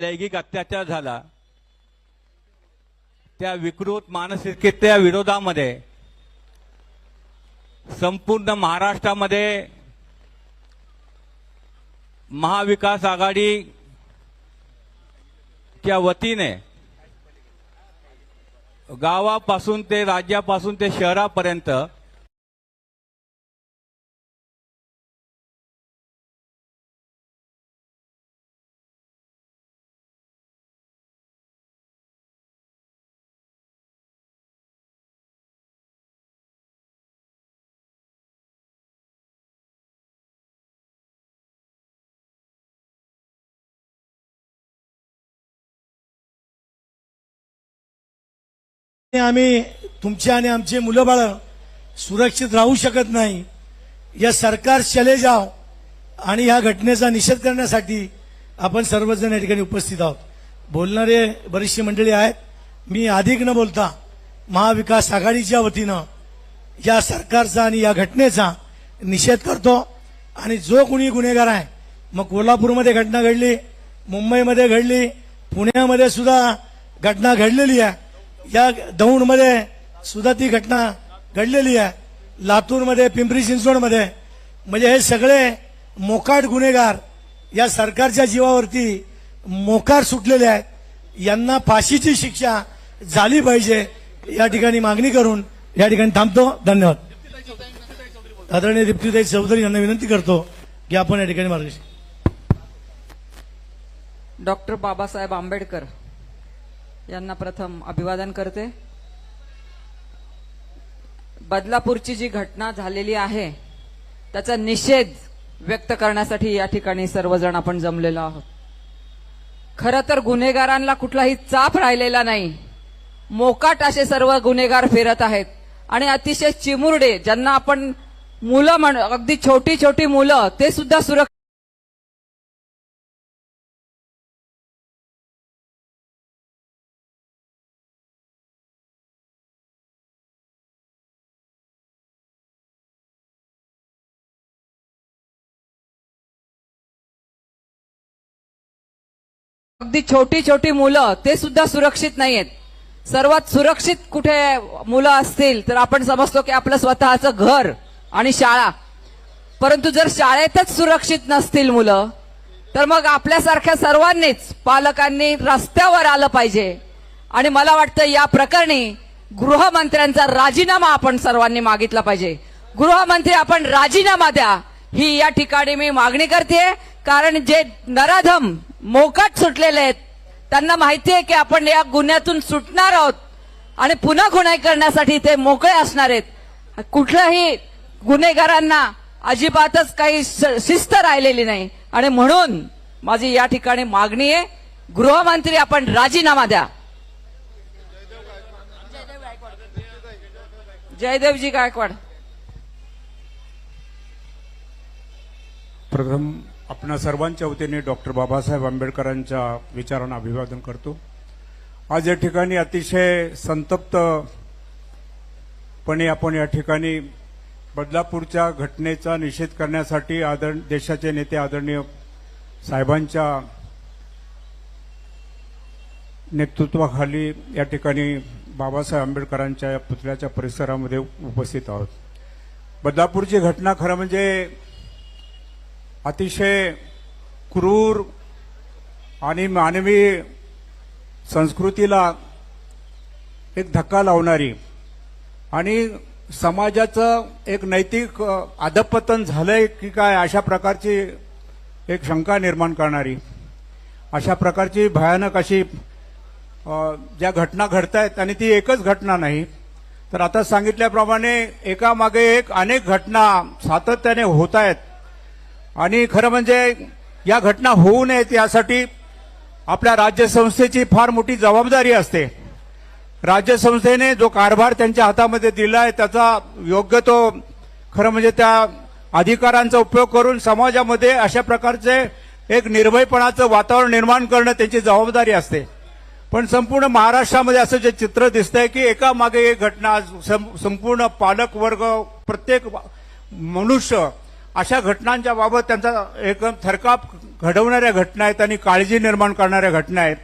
लैंगिक अत्याचार झाला त्या विकृत मानसिकतेच्या विरोधामध्ये संपूर्ण महाराष्ट्रामध्ये महाविकास आघाडीच्या वतीने गावापासून ते राज्यापासून ते शहरापर्यंत आम्ही तुमची आणि आमचे मुलं बाळं सुरक्षित राहू शकत नाही. या सरकार चले जाव आणि या घटनेचा निषेध करण्यासाठी आपण सर्वजण या ठिकाणी उपस्थित आहोत. बोलणारे बरीचशी मंडळी आहेत. मी अधिक न बोलता महाविकास आघाडीच्या वतीनं या सरकारचा आणि या घटनेचा निषेध करतो. आणि जो कुणी गुन्हेगार आहे मग कोल्हापूरमध्ये घटना घडली मुंबईमध्ये घडली पुण्यामध्ये सुद्धा घटना घडलेली आहे. या दौंडमध्ये सुद्धा ती घटना घडलेली आहे. लातूरमध्ये पिंपरी चिंचवडमध्ये. म्हणजे हे सगळे मोकाट गुन्हेगार या सरकारच्या जीवावरती मोकार सुटलेले आहेत. यांना फाशीची शिक्षा झाली पाहिजे या ठिकाणी मागणी करून या ठिकाणी थांबतो. धन्यवाद. आदरणीय दीप्तीताई चौधरी यांना विनंती करतो की आपण या ठिकाणी मार्गदर्शन डॉक्टर बाबासाहेब आंबेडकर. यांना प्रथम अभिवादन करते. बदलापूरची जी घटना झालेली आहे त्याचा निषेध व्यक्त करण्यासाठी या ठिकाणी सर्वजण आपण जमलेलो आहोत. खरं तर गुन्हेगारांना कुठलाही चाप राहिलेला नाही. मोकाट असे सर्व गुन्हेगार फिरत आहेत. आणि अतिशय चिमुरडे ज्यांना आपण मुलं म्हण अगदी छोटी छोटी मुलं ते सुद्धा सुरक्षित अगदी छोटी छोटी मुलं ते सुद्धा सुरक्षित नाहीयेत. सर्वात सुरक्षित कुठे मुलं असतील तर आपण समजतो की आपलं स्वतःचं घर आणि शाळा. परंतु जर शाळेतच सुरक्षित नसतील मुलं तर मग आपल्यासारख्या सर्वांनीच पालकांनी रस्त्यावर आलं पाहिजे. आणि मला वाटतं या प्रकरणी गृहमंत्र्यांचा राजीनामा आपण सर्वांनी मागितला पाहिजे. गृहमंत्री आपण राजीनामा द्या. ही या ठिकाणी मी मागणी करते कारण जे नराधम मोकाट सुटलेले आहेत त्यांना माहिती आहे की आपण या गुन्ह्यातून सुटणार आहोत आणि पुन्हा गुन्हे करण्यासाठी ते मोकळे असणार आहेत. कुठल्याही गुन्हेगारांना अजिबातच काही शिस्त राहिलेली नाही. आणि म्हणून माझी या ठिकाणी मागणी आहे गृहमंत्री आपण राजीनामा द्या. जयदेवजी गायकवाड. प्रथम आपणा सर्वांच्या वतीने डॉक्टर बाबासाहेब आंबेडकरांच्या विचारांना अभिवादन करतो. आज या ठिकाणी अतिशय संतप्तपणे आपण या ठिकाणी बदलापूरच्या घटनेचा निषेध करण्यासाठी आदर देशाचे नेते आदरणीय साहेबांच्या नेतृत्वाखाली या ठिकाणी बाबासाहेब आंबेडकरांच्या या पुतळ्याच्या परिसरामध्ये उपस्थित आहोत. बदलापूरची घटना खरं म्हणजे अतिशय क्रूर आणि मानवी संस्कृतीला एक धक्का लावणारी आणि समाजाचं एक नैतिक अधपतन झालंय की काय अशा प्रकारची एक शंका निर्माण करणारी. अशा प्रकारची भयानक अशी ज्या घटना घडत आहेत आणि ती एकच घटना नाही तर आता सांगितल्याप्रमाणे एकामागे एक अनेक घटना सातत्याने होत आहेत आणि खरं म्हणजे या घटना होऊ नयेत यासाठी आपल्या राज्यसंस्थेची फार मोठी जबाबदारी असते. राज्यसंस्थेने जो कारभार त्यांच्या हातामध्ये दिला आहे त्याचा योग्य तो खरं म्हणजे त्या अधिकारांचा उपयोग करून समाजामध्ये अशा प्रकारचे एक निर्भयपणाचं वातावरण निर्माण करणं त्यांची जबाबदारी असते. पण संपूर्ण महाराष्ट्रामध्ये असं जे चित्र दिसतंय की एका मागे एक घटना संपूर्ण पालक वर्ग प्रत्येक मनुष्य अशा घटनांच्या बाबत त्यांचा एकदम थरकाप घडवणाऱ्या घटना आहेत आणि काळजी निर्माण करणाऱ्या घटना आहेत.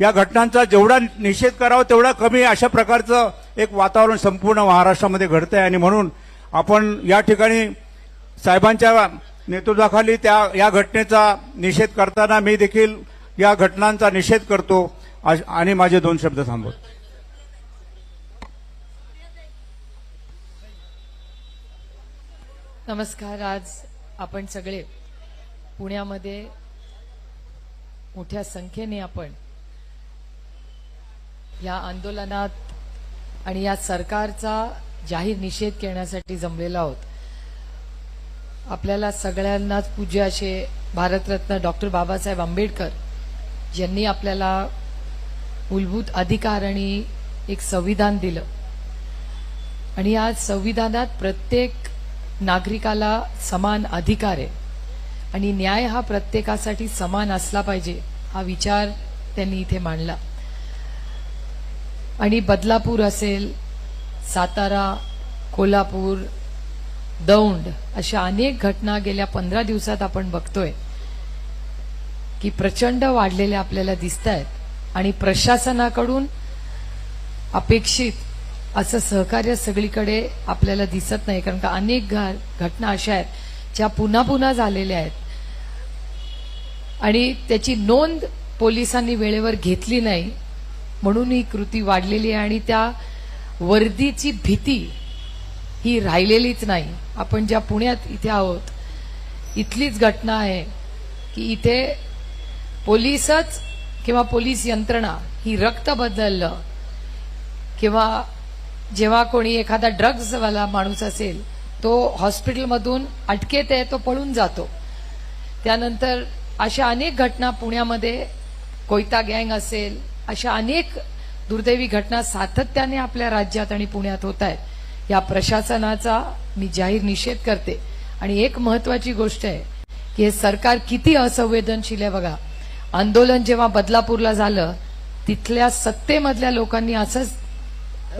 या घटनांचा जेवढा निषेध करावा तेवढा कमी अशा प्रकारचं एक वातावरण संपूर्ण महाराष्ट्रामध्ये घडतंय आणि म्हणून आपण या ठिकाणी साहेबांच्या नेतृत्वाखाली त्या या घटनेचा निषेध करताना मी देखील या घटनांचा निषेध करतो. आणि माझे दोन शब्द थांबवतो. नमस्कार आज आपण सगळे पुण्यामध्ये मोठ्या संख्येने आपण या आंदोलनात आणि या सरकारचा जाहीर निषेध करण्यासाठी जमलेलो आहोत. आपल्याला सगळ्यांनाच पूज्य असे भारतरत्न डॉक्टर बाबासाहेब आंबेडकर यांनी आपल्याला मूलभूत अधिकार आणि एक संविधान दिलं. आणि या संविधानात प्रत्येक नागरिकाला समान अधिकार आहे. आणि न्याय हा प्रत्येकासाठी समान असला पाहिजे हा विचार त्यांनी इथे मांडला. आणि बदलापूर असेल सातारा कोल्हापूर दौंड अशा अनेक घटना गेल्या पंधरा दिवसात आपण बघतोय की प्रचंड वाढलेल्या आपल्याला दिसत आहेत आणि प्रशासनाकडून अपेक्षित असं सहकार्य सगळीकडे आपल्याला दिसत नाही कारण का अनेक घटना अशा आहेत ज्या पुन्हा पुन्हा झालेल्या आहेत. आणि त्याची नोंद पोलिसांनी वेळेवर घेतली नाही म्हणून ही कृती वाढलेली आहे आणि त्या वर्दीची भीती ही राहिलेलीच नाही. आपण ज्या पुण्यात इथे आहोत इथलीच घटना आहे की इथे पोलीसच किंवा पोलीस यंत्रणा ही रक्त बदललं किंवा जेव्हा कोणी एखादा ड्रग्जवाला माणूस असेल तो हॉस्पिटलमधून अटकेत आहे तो पळून जातो. त्यानंतर अशा अनेक घटना पुण्यामध्ये कोयता गँग असेल अशा अनेक दुर्दैवी घटना सातत्याने आपल्या राज्यात आणि पुण्यात होत आहेत. या प्रशासनाचा मी जाहीर निषेध करते. आणि एक महत्वाची गोष्ट आहे की हे सरकार किती असंवेदनशील आहे बघा. आंदोलन जेव्हा बदलापूरला झालं तिथल्या सत्तेमधल्या लोकांनी असंच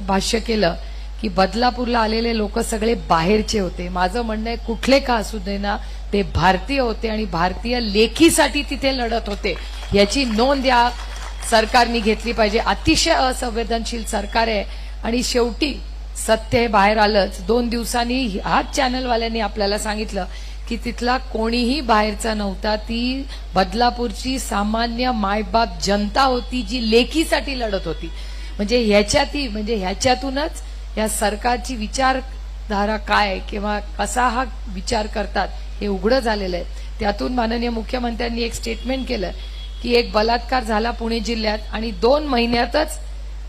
भाष्य केलं की बदलापूरला आलेले लोक सगळे बाहेरचे होते. माझं म्हणणं आहे कुठले का असू दे ना ते भारतीय होते आणि भारतीय लेखीसाठी तिथे लढत होते. याची नोंद या सरकारने घेतली पाहिजे. अतिशय असंवेदनशील सरकार आहे आणि शेवटी सत्य हे बाहेर आलंच. दोन दिवसांनी ह्याच चॅनलवाल्यांनी आपल्याला सांगितलं की तिथला कोणीही बाहेरचा नव्हता. ती बदलापूरची सामान्य मायबाप जनता होती जी लेखीसाठी लढत होती. म्हणजे ह्याच्यातही म्हणजे ह्याच्यातूनच या सरकारची विचारधारा काय किंवा कसा हा विचार करतात हे उघडं झालेलं आहे. त्यातून माननीय मुख्यमंत्र्यांनी एक स्टेटमेंट केलं की एक बलात्कार झाला पुणे जिल्ह्यात आणि दोन महिन्यातच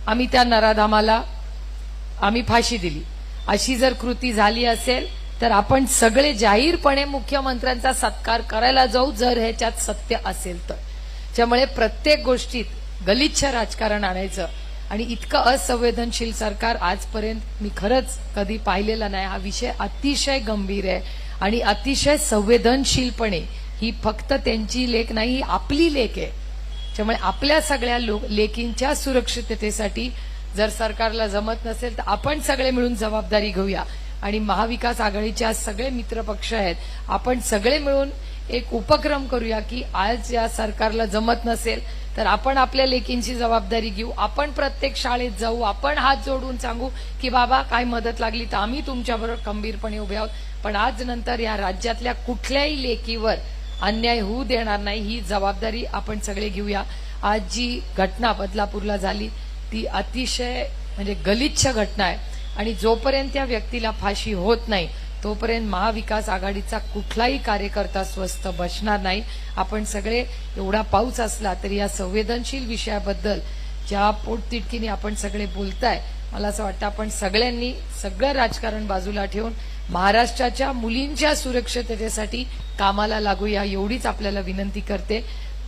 आम्ही त्या नराधामाला आम्ही फाशी दिली. अशी जर कृती झाली असेल तर आपण सगळे जाहीरपणे मुख्यमंत्र्यांचा सत्कार करायला जाऊ जर ह्याच्यात सत्य असेल तर. त्यामुळे प्रत्येक गोष्टीत गलिच्छ राजकारण आणायचं. आणि इतकं असंवेदनशील सरकार आजपर्यंत मी खरंच कधी पाहिलेला नाही. हा विषय अतिशय गंभीर आहे. आणि अतिशय संवेदनशीलपणे ही फक्त त्यांची लेख नाही ही आपली लेख आहे. त्यामुळे आपल्या सगळ्या लोक सुरक्षिततेसाठी जर सरकारला जमत नसेल तर आपण सगळे मिळून जबाबदारी घेऊया. आणि महाविकास आघाडीचे आज सगळे मित्रपक्ष आहेत. आपण सगळे मिळून एक उपक्रम करूया की आज या सरकारला जमत नसेल तर आपण आपल्या लेकींची जबाबदारी घेऊ. आपण प्रत्येक शाळेत जाऊ. आपण हात जोडून सांगू की बाबा काय मदत लागली तर आम्ही तुमच्याबरोबर खंबीरपणे उभे आहोत. पण आज नंतर या राज्यातल्या कुठल्याही लेकीवर अन्याय होऊ देणार नाही. ही जबाबदारी आपण सगळे घेऊया. आज जी घटना बदलापूरला झाली ती अतिशय म्हणजे गलिच्छ घटना आहे. आणि जोपर्यंत त्या व्यक्तीला फाशी होत नाही तोपर्यंत महाविकास आघाडीचा कुठलाही कार्यकर्ता स्वस्थ बसणार नाही. आपण सगळे एवढा पाऊस असला तरी या संवेदनशील विषयाबद्दल ज्या पोटतिटकीने आपण सगळे बोलताय मला असं वाटतं आपण सगळ्यांनी सगळं राजकारण बाजूला ठेवून महाराष्ट्राच्या मुलींच्या सुरक्षिततेसाठी कामाला लागूया एवढीच आपल्याला विनंती करते.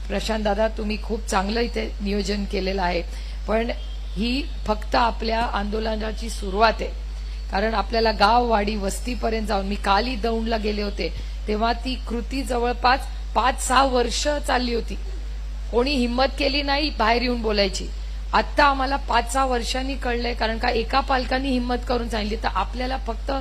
प्रशांत दादा तुम्ही खूप चांगलं इथे नियोजन केलेलं आहे. पण ही फक्त आपल्या आंदोलनाची सुरुवात आहे. कारण आपल्याला गाव वाडी वस्तीपर्यंत जाऊन मी काली दौंडला गेले होते तेव्हा ती कृती जवळपास पाच सहा वर्ष चालली होती. कोणी हिंमत केली नाही बाहेर येऊन बोलायची. आता आम्हाला पाच सहा वर्षांनी कळलंय कारण का एका पालकांनी हिंमत करून सांगितली. तर आपल्याला फक्त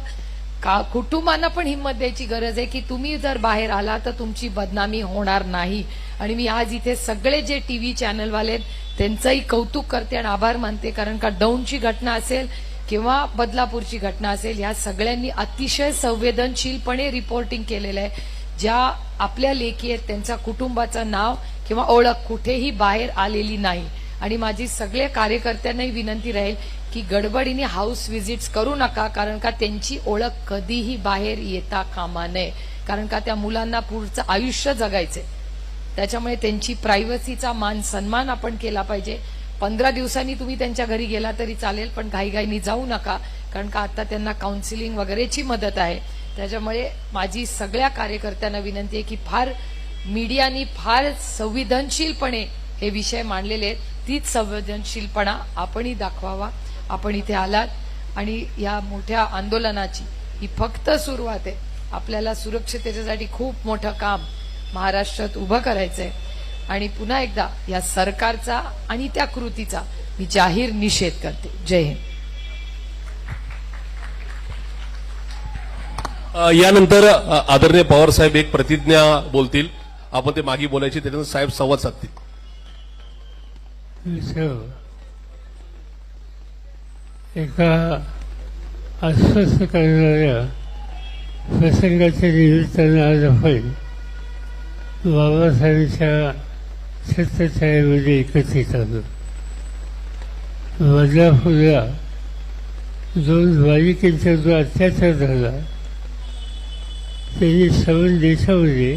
का कुटुंबांना पण हिंमत द्यायची गरज आहे की तुम्ही जर बाहेर आला तर तुमची बदनामी होणार नाही. आणि मी आज इथे सगळे जे टीव्ही चॅनलवाले आहेत त्यांचंही कौतुक करते आणि आभार मानते कारण का दौंडची घटना असेल किंवा बदलापूरची घटना असेल ह्या सगळ्यांनी अतिशय संवेदनशीलपणे रिपोर्टिंग केलेलं आहे. ज्या आपल्या लेखी आहेत त्यांच्या कुटुंबाचं नाव किंवा ओळख कुठेही बाहेर आलेली नाही. आणि माझी सगळ्या कार्यकर्त्यांनाही विनंती राहील की गडबडीने हाऊस व्हिजिट्स करू नका कारण का त्यांची ओळख कधीही बाहेर येता कामा नये. कारण का त्या मुलांना पुढचं आयुष्य जगायचंय. त्याच्यामुळे त्यांची प्रायव्हसीचा मान सन्मान आपण केला पाहिजे. पंधरा दिवसांनी तुम्ही त्यांच्या घरी गेला तरी चालेल पण घाईघाईनी जाऊ नका कारण का आता त्यांना काउन्सिलिंग वगैरेची मदत आहे. त्याच्यामुळे माझी सगळ्या कार्यकर्त्यांना विनंती आहे की फार मीडियानी फार संवेदनशीलपणे हे विषय मांडलेले आहेत. तीच संवेदनशीलपणा आपणही दाखवावा. आपण इथे आलात आणि या मोठ्या आंदोलनाची ही फक्त सुरुवात आहे. आपल्याला सुरक्षिततेसाठी खूप मोठं काम महाराष्ट्रात उभं करायचं आहे आणि पुन्हा एकदा या सरकारचा आणि त्या कृतीचा मी जाहीर निषेध करते. जय हिंद. यानंतर आदरणीय पवार साहेब एक प्रतिज्ञा बोलतील. आपण ते मागे बोलायची त्याच्यानंतर साहेब संवाद साधतील. एका अस्वस्थ करणाऱ्या प्रसंगाच्या निमित्तानं आज आपण बाबासाहेबांच्या सत्तेचाळीमध्ये एकत्रित आलो बदलापूरला दोन बालिकेंचा जो अत्याचार झाला त्यांनी सवन देशामध्ये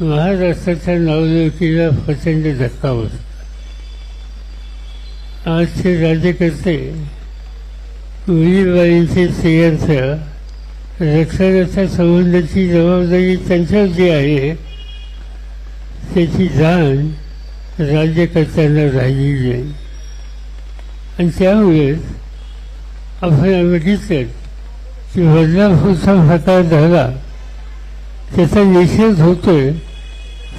महाराष्ट्राच्या नावलौकीला प्रचंड धक्का बसला. आजचे राज्यकर्ते मुलीबाईंचे स्त्रियांच्या रक्षणाच्या संबंधाची जबाबदारी त्यांच्यावरती आहे त्याची जाण राज्यकर्त्यांना राहिली नाही. आणि त्यामुळेच आपण बघितलं की बदलापूरचा प्रकार झाला. त्याचा निषेध होतोय.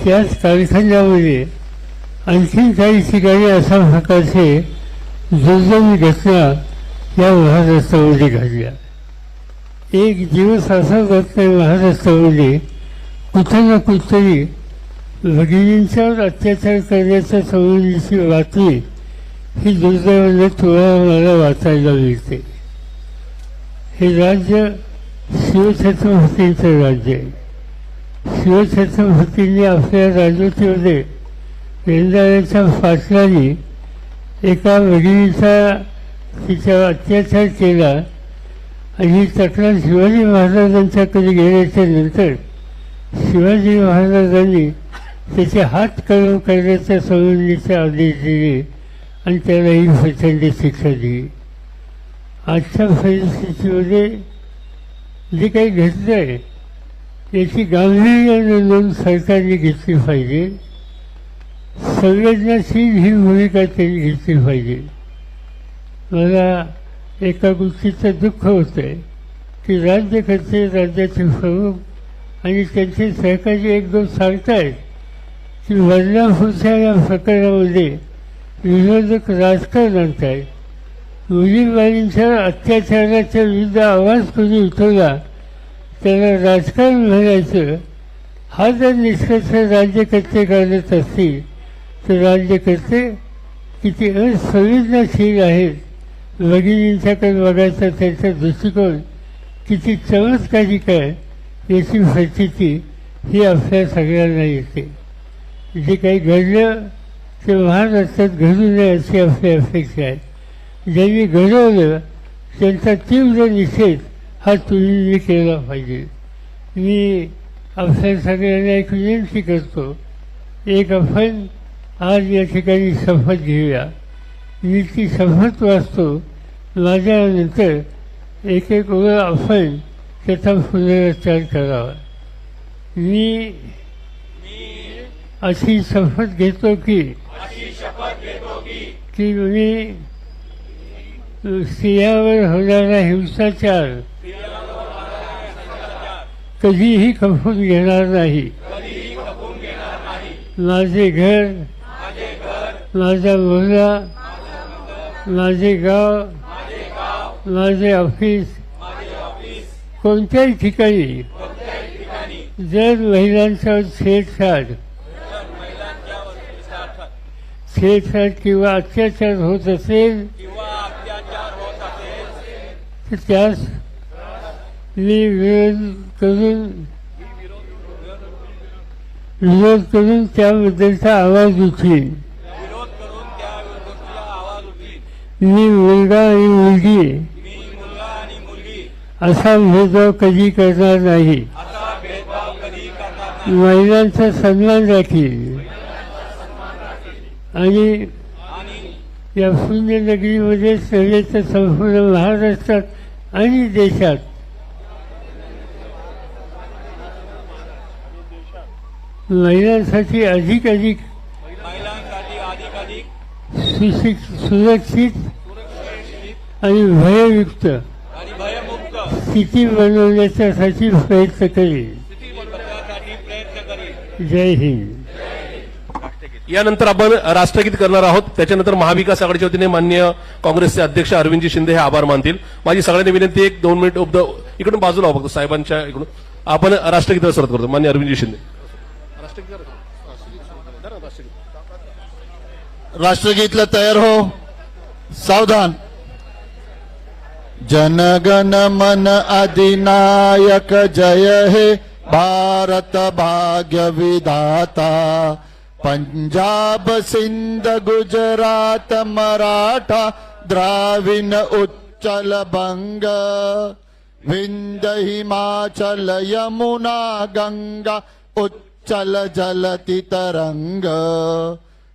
त्याच कारखान्यामध्ये आणखीन काही ठिकाणी अशा प्रकारचे दुर्दैवी घटना या महाराष्ट्रामध्ये घडल्या. एक दिवस असा जात नाही महाराष्ट्रामध्ये. कुठं ना कुठतरी भगिनींच्यावर अत्याचार करण्याच्या संबंधीची बातमी ही दुर्दैवाने थोडा मला वाचायला मिळते. हे राज्य शिवछत्रपतींचं राज्य आहे. शिवछत्रपतींनी आपल्या राजवटीमध्ये रेंदाळ्याच्या पाटलांनी एका भगिनीचा तिच्यावर अत्याचार केला आणि ही तक्रार शिवाजी महाराजांच्याकडे गेल्याच्यानंतर शिवाजी महाराजांनी त्याचे हात कळव करण्याच्या संबंधीचे आदेश दिले आणि त्यालाही प्रचंड शिक्षा दिली. आजच्या परिस्थितीमध्ये जे काही घडलं आहे याची गांभीर्याने नोंद सरकारने घेतली पाहिजे. संवेदनाशील ही भूमिका त्यांनी घेतली पाहिजे. मला एका गोष्टीचं दुःख होतं आहे की राज्यकर्ते राज्याचे प्रमुख आणि त्यांचे सहकारी एक दोन सांगतायत की बदलापूरच्या या प्रकरणामध्ये विरोधक राजकारण आणत मुलीबाईंच्या अत्याचाराच्या विरुद्ध आवाज कोणी उठवला. त्याला राजकारण म्हणायचं हा जर निष्कर्ष राज्यकर्ते काढत असतील तर राज्यकर्ते किती असंवेदनशील आहेत. भगिनींच्याकडे बघायचा त्यांचा दृष्टिकोन किती चमत्कारिक आहे याची प्रचिती ही आपल्या सगळ्यांना येते. जे काही घडलं ते महाराष्ट्रात घडू नये अशी आपली अपेक्षा आहे. ज्यांनी घडवलं त्यांचा तीव्र निषेध हा तुम्ही केला पाहिजे. मी आपल्या सगळ्यांना एक विनंती करतो. एक आपण आज या ठिकाणी शपथ घेऊया. मी ती शपथ वाचतो. माझ्यानंतर एक एक ओळ आपण त्याचा पुनरुच्चार करावा. मी अशी शपथ घेतो की की मी स्त्रियावर होणारा हिंसाचार कधीही खपून घेणार नाही. माझे घर माझा मुलगा माझे गाव माझे ऑफिस कोणत्याही ठिकाणी जर महिलांचा छेडछाड छेडछाड किंवा अत्याचार होत असेल. तर त्यास मी विरोध करून विरोध करून त्याबद्दलचा आवाज उठवीन. मी मुलगा आणि मुलगी. असा भेदभाव कधी करणार नाही. महिलांचा सन्मान राखील आणि या पुण्यनगरीमध्ये सगळेच संपूर्ण महाराष्ट्रात आणि देशात. महिलांसाठी अधिक अधिक सुरक्षित आणि भययुक्त स्थिती बनवण्याच्यासाठी प्रयत्न करेल जय हिंद. यानंतर आपण राष्ट्रगीत करणार आहोत. त्याच्यानंतर महाविकास आघाडीच्या वतीने मान्य काँग्रेसचे अध्यक्ष अरविंदजी शिंदे हे आभार मानतील. माझी सगळ्यांनी विनंती एक दोन मिनिट उपद इकडून बाजूला हो, फक्त साहेबांच्या इकडून. आपण राष्ट्रगीताला सुरुवात करतो. मान्य अरविंदजी शिंदे. राष्ट्रगीतला तयार हो. सावधान. जनगण मन अधिनायक जय हे भारत भाग्य विधाता. पंजाब सिंध गुजरात मराठा द्राविण उच्चल बंग विंद हिमाचल यमुना गंगा उच्चल जलति तरंग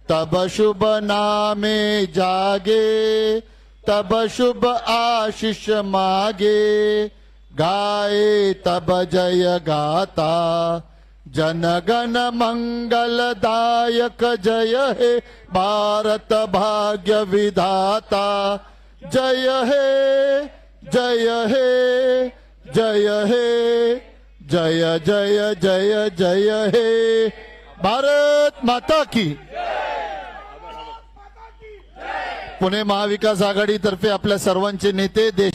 तब शुभ नामे जागे तब शुभ आशीष मागे गाए तब जय गाता जनगण मंगलदायक जय हे भारत भाग्य विधाता जय हे जय हे जय हे जय जय जय जय हे. भारत माता की. पुणे महाविकास आघाडीतर्फे आपल्या सर्वांचे नेते देश